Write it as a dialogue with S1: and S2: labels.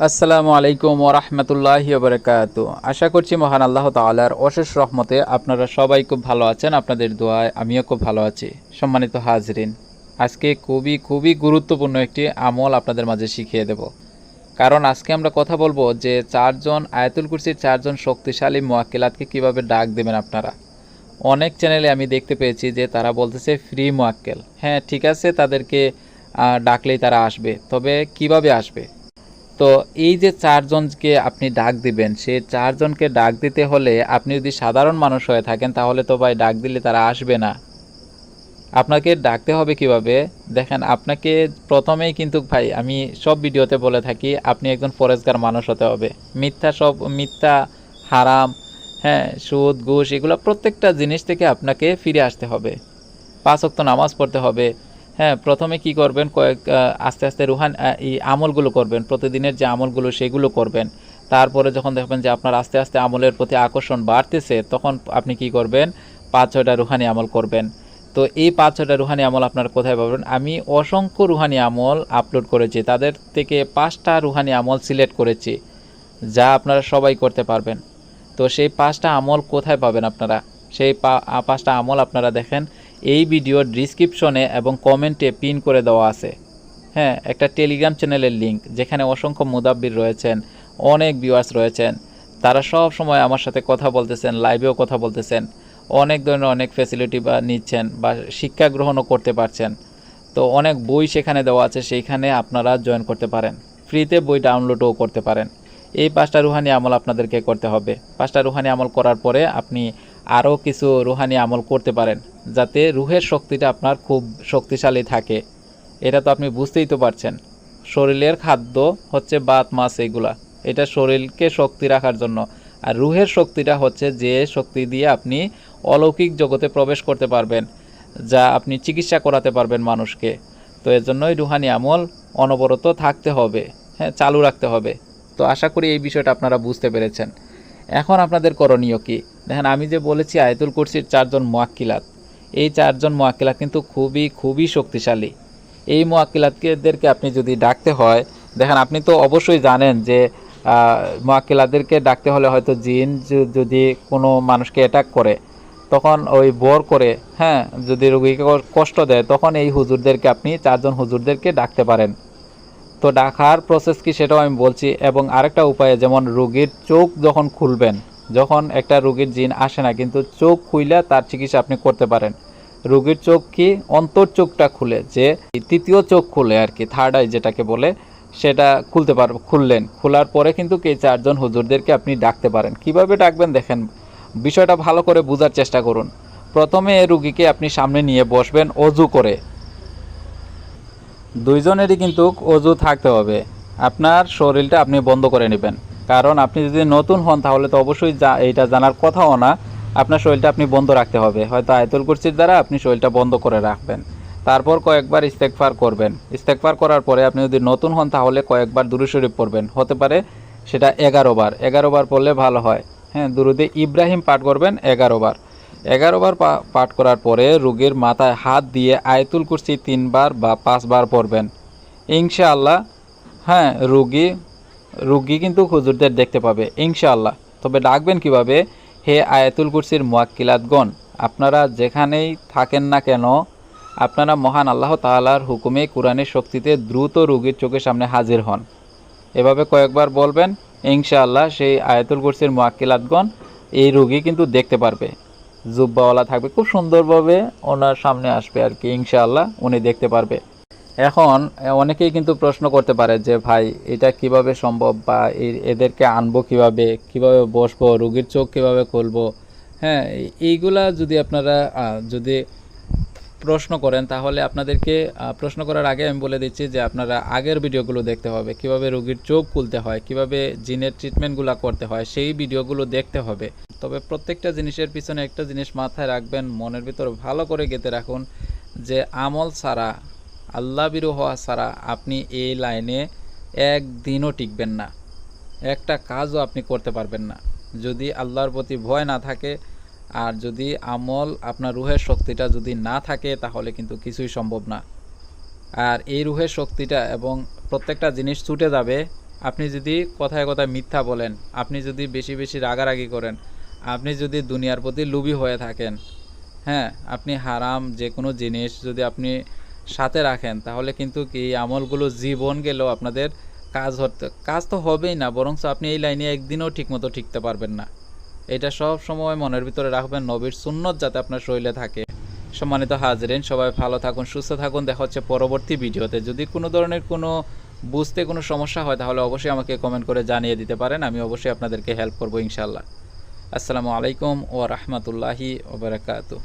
S1: আসসালামু আলাইকুম ওরহমতুল্লাহি বারকাত আশা করছি মহান আল্লাহ তাআলার অশেষ রহমতে আপনারা সবাই খুব ভালো আছেন, আপনাদের দোয়ায় আমিও খুব ভালো আছি। সম্মানিত হাজরিন, আজকে খুবই খুবই গুরুত্বপূর্ণ একটি আমল আপনাদের মাঝে শিখিয়ে দেব। কারণ আজকে আমরা কথা বলব যে চারজন, আয়াতুল কুরসির চারজন শক্তিশালী মোয়াক্কেলাতকে কীভাবে ডাক দেবেন আপনারা। অনেক চ্যানেলে আমি দেখতে পেয়েছি যে তারা বলতেছে, ফ্রি মোয়াক্কেল। হ্যাঁ ঠিক আছে, তাদেরকে ডাকলেই তারা আসবে, তবে কীভাবে আসবে? তো এই যে চারজনকে আপনি ডাক দিবেন সে চারজনকে ডাক দিতে হলে আপনি যদি সাধারণ মানুষ হয়ে থাকেন, তাহলে তো ভাই ডাক দিলে তারা আসবে না। আপনাকে ডাকতে হবে কীভাবে? দেখেন, আপনাকে প্রথমেই কিন্তু ভাই আমি সব ভিডিওতে বলে থাকি, আপনি একজন ফরেজগার মানুষ হতে হবে। মিথ্যা সব, মিথ্যা, হারাম হ্যাঁ সুদ, ঘুষ, এগুলো প্রত্যেকটা জিনিস থেকে আপনাকে ফিরে আসতে হবে। পাঁচ ওয়াক্ত নামাজ পড়তে হবে। হ্যাঁ প্রথমে কি করবেন? কয়েক আস্তে আস্তে রুহান এই আমলগুলো করবেন, প্রতিদিনের যে আমলগুলো সেগুলো করবেন। তারপরে যখন দেখবেন যে আপনার আস্তে আস্তে আমলের প্রতি আকর্ষণ বাড়তেছে, তখন আপনি কি করবেন? পাঁচ, ছয়টা রুহানি আমল করবেন। তো এই পাঁচ, ছয়টা রুহানি আমল আপনার কোথায় পাবেন? আমি অসংখ্য রুহানি আমল আপলোড করেছি, তাদের থেকে পাঁচটা রুহানি আমল সিলেক্ট করেছি, যা আপনারা সবাই করতে পারবেন। তো সেই পাঁচটা আমল কোথায় পাবেন আপনারা? সেই পাঁচটা আমল আপনারা দেখেন এই ভিডিওর ডিসক্রিপশনে এবং কমেন্টে পিন করে দেওয়া আছে। হ্যাঁ একটা টেলিগ্রাম চ্যানেলের লিংক যেখানে অসংখ্য মুদাব্বির রয়েছেন, অনেক ভিউয়ার্স রয়েছেন। তারা সব সময় আমার সাথে কথা বলতেছেন লাইভেও কথা বলতেছেন। অনেক ধরনের অনেক ফ্যাসিলিটি বা নিচ্ছেন বা শিক্ষা গ্রহণও করতে পারছেন। তো অনেক বই সেখানে দেওয়া আছে, সেইখানে আপনারা জয়েন করতে পারেন। ফ্রিতে বই ডাউনলোডও করতে পারেন। এই পাঁচটা রুহানি আমল আপনাদেরকে করতে হবে। পাঁচটা রুহানি আমল করার পরে আপনি আরও কিছু রুহানি আমল করতে পারেন। যাতে রুহের শক্তিটা আপনার খুব শক্তিশালী থাকে। এটা তো আপনি বুঝতেই তো পারছেন। শরীরের খাদ্য হচ্ছে বাত, মাছ এগুলা। এটা শরীরকে শক্তি রাখার জন্য। আর রুহের শক্তিটা হচ্ছে যে শক্তি দিয়ে আপনি অলৌকিক জগতে প্রবেশ করতে পারবেন, যা আপনি চিকিৎসা করাতে পারবেন মানুষকে। তো এর জন্যই রুহানি আমল অনবরত থাকতে হবে হ্যাঁ চালু রাখতে হবে। তো আশা করি এই বিষয়টা আপনারা বুঝতে পেরেছেন। এখন আপনাদের করণীয় কি? দেখেন, আমি যে বলেছি আয়তুল কুরসির চারজন মোয়াক্কিলাত এই চারজন মোয়াক্কিলাত কিন্তু খুবই খুবই শক্তিশালী। এই মোয়াক্কিলাতদেরকে আপনি যদি ডাকতে হয়, দেখেন আপনি তো অবশ্যই জানেন যে মোয়াক্কিলাদেরকে ডাকতে হলে হয়তো জিন যদি কোনো মানুষকে অ্যাটাক করে, তখন ওই বর করে হ্যাঁ যদি রোগীকে কষ্ট দেয়, তখন এই হুজুরদেরকে আপনি, চারজন হুজুরদেরকে ডাকতে পারেন। তো ডাকার প্রসেস কি সেটাও আমি বলছি, এবং আরেকটা উপায়ে, যেমন রোগীর চোখ যখন খুলবেন যখন একটা রোগীর জিন আসে না, কিন্তু চোখ খুইলে তার চিকিৎসা আপনি করতে পারেন। রোগীর চোখ কি অন্তর চোখটা খুলে, যে তৃতীয় চোখ খুলে আর কি থার্ড আই যেটাকে বলে, সেটা খুলতে পার, খুললেন। খোলার পরে কিন্তু এই চারজন হুজুরদেরকে আপনি ডাকতে পারেন। কীভাবে ডাকবেন দেখেন, বিষয়টা ভালো করে বোঝার চেষ্টা করুন। প্রথমে রুগীকে আপনি সামনে নিয়ে বসবেন, অজু করে। দুইজনেরই কিন্তু অজু থাকতে হবে। আপনার শরীরটা আপনি বন্ধ করে নেবেন। কারণ আপনি যদি নতুন হন তাহলে তো অবশ্যই এটা জানার কথাও না। আপনার শরীরটা আপনি বন্ধ রাখতে হবে। হয়তো আয়তুল কুরসির দ্বারা আপনি শরীরটা বন্ধ করে রাখবেন। তারপর কয়েকবার ইস্তেকফার করবেন। ইস্তেকফার করার পরে আপনি যদি নতুন হন তাহলে কয়েকবার দুরু শরীফ পড়বেন। হতে পারে সেটা এগারো বার। এগারো বার পড়লে ভালো হয়। হ্যাঁ দুরুদে ইব্রাহিম পাঠ করবেন এগারো বার। এগারো বার পাঠ করার পরে রোগীর মাথায় হাত দিয়ে আয়তুল কুরসি তিনবার বা পাঁচবার পড়বেন। ইনশাআল্লাহ হ্যাঁ রুগী রুগী কিন্তু হুজুরদের দেখতে পাবে, ইনশাআল্লাহ। তবে ডাকবেন কীভাবে? হে আয়াতুল কুরসির মুয়াক্কিলাতগণ, আপনারা যেখানেই থাকেন না কেন, আপনারা মহান আল্লাহ তাআলার হুকুমে কোরআনের শক্তিতে দ্রুত রুগীর চোখের সামনে হাজির হন। এভাবে কয়েকবার বলবেন, ইনশাআল্লাহ সেই আয়াতুল কুরসির মুয়াক্কিলাতগণ এই রুগী কিন্তু দেখতে পারবে। জুব্বাওয়ালা থাকবে, খুব সুন্দরভাবে ওনার সামনে আসবে আর কি, ইনশাআল্লাহ উনি দেখতে পারবে। এখন অনেকেই কিন্তু প্রশ্ন করতে পারে যে, ভাই, এটা কীভাবে সম্ভব বা এদেরকে আনব কীভাবে? কীভাবে বসবো? রুগীর চোখ কীভাবে খুলবো? হ্যাঁ এইগুলা যদি আপনারা যদি প্রশ্ন করেন, তাহলে আপনাদেরকে প্রশ্ন করার আগে আমি বলে দিচ্ছি যে, আপনারা আগের ভিডিওগুলো দেখতে হবে। কীভাবে রোগীর চোখ খুলতে হয়? কীভাবে জিনের ট্রিটমেন্টগুলো করতে হয়? সেই ভিডিওগুলো দেখতে হবে। তবে প্রত্যেকটা জিনিসের পিছনে একটা জিনিস মাথায় রাখবেন, মনের ভিতর ভালো করে গেঁথে রাখুন যে, আমল ছাড়া আল্লাহ বিরু হওয়া ছাড়া আপনি এই লাইনে একদিনও টিকবেন না। একটা কাজও আপনি করতে পারবেন না। যদি আল্লাহর প্রতি ভয় না থাকে আর যদি আমল আপনার রুহের শক্তিটা যদি না থাকে, তাহলে কিন্তু কিছুই সম্ভব না। আর এই রুহের শক্তিটা এবং প্রত্যেকটা জিনিস ছুটে যাবে। আপনি যদি কথায় কথায় মিথ্যা বলেন, আপনি যদি বেশি বেশি রাগারাগি করেন, আপনি যদি দুনিয়ার প্রতি লোভী হয়ে থাকেন হ্যাঁ আপনি হারাম যে কোনো জিনিস যদি আপনি সাথে রাখেন, তাহলে কিন্তু কি আমলগুলো জীবন গেলেও আপনাদের কাজ হতে, কাজ তো হবেই না বরং আপনি এই লাইনে একদিনও ঠিকমতো ঠিকতে পারবেন না। এটা সব সময় মনের ভিতরে রাখবেন, নবীর সুন্নত যাতে আপনার শরীরে থাকে। সম্মানিত হাজরেন, সবাই ভালো থাকুন, সুস্থ থাকুন, দেখা হচ্ছে পরবর্তী ভিডিওতে। যদি কোনো ধরনের কোনো বুঝতে কোনো সমস্যা হয়, তাহলে অবশ্যই আমাকে কমেন্ট করে জানিয়ে দিতে পারেন, আমি অবশ্যই আপনাদেরকে হেল্প করব ইনশাল্লাহ আসসালামু আলাইকুম ও রহমতুল্লাহি ওবরাকাতু